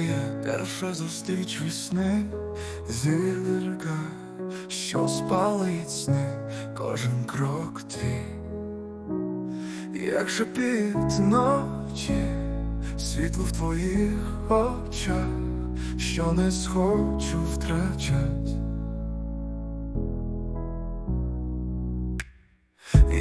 моя перша зустріч весни, зірка, що спалить сни, кожен крок твій, як під ночі, світло в твоїх очах, що не схочу втрачать.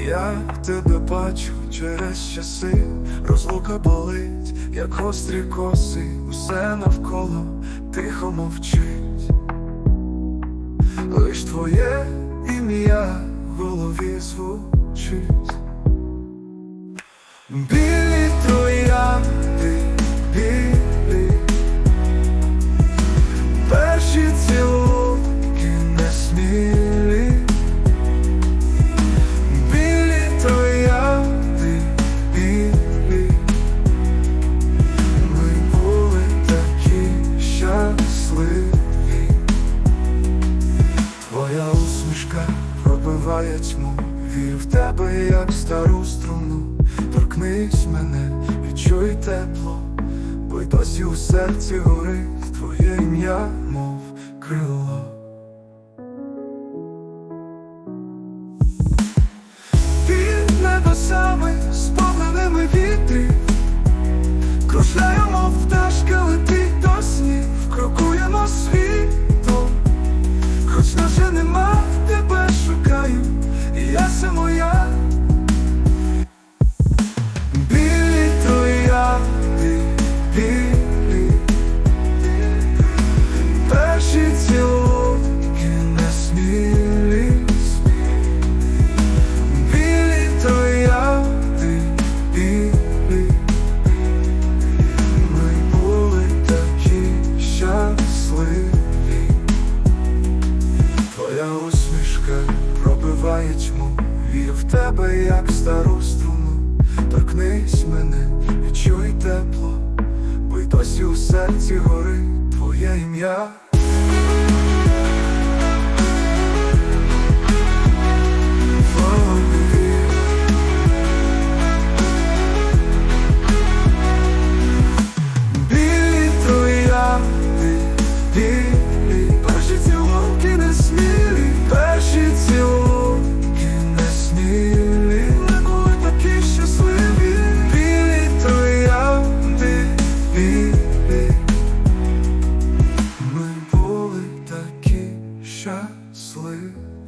Я тебе бачу через часи, розлука болить, як гострі коси, усе навколо тихо мовчить. Лиш твоє ім'я в голові звучить. Пробиває тьму, вір в тебе, як стару струну. Торкнись мене, відчуй тепло, бо й досі у серці горить твоє ім'я, мов крило. Під небесами сповненими вітрів Кружляємо пташки, летить як стару струну. Торкнись мене, відчуй тепло, бо й досі у серці горить твоє ім'я. щаслив.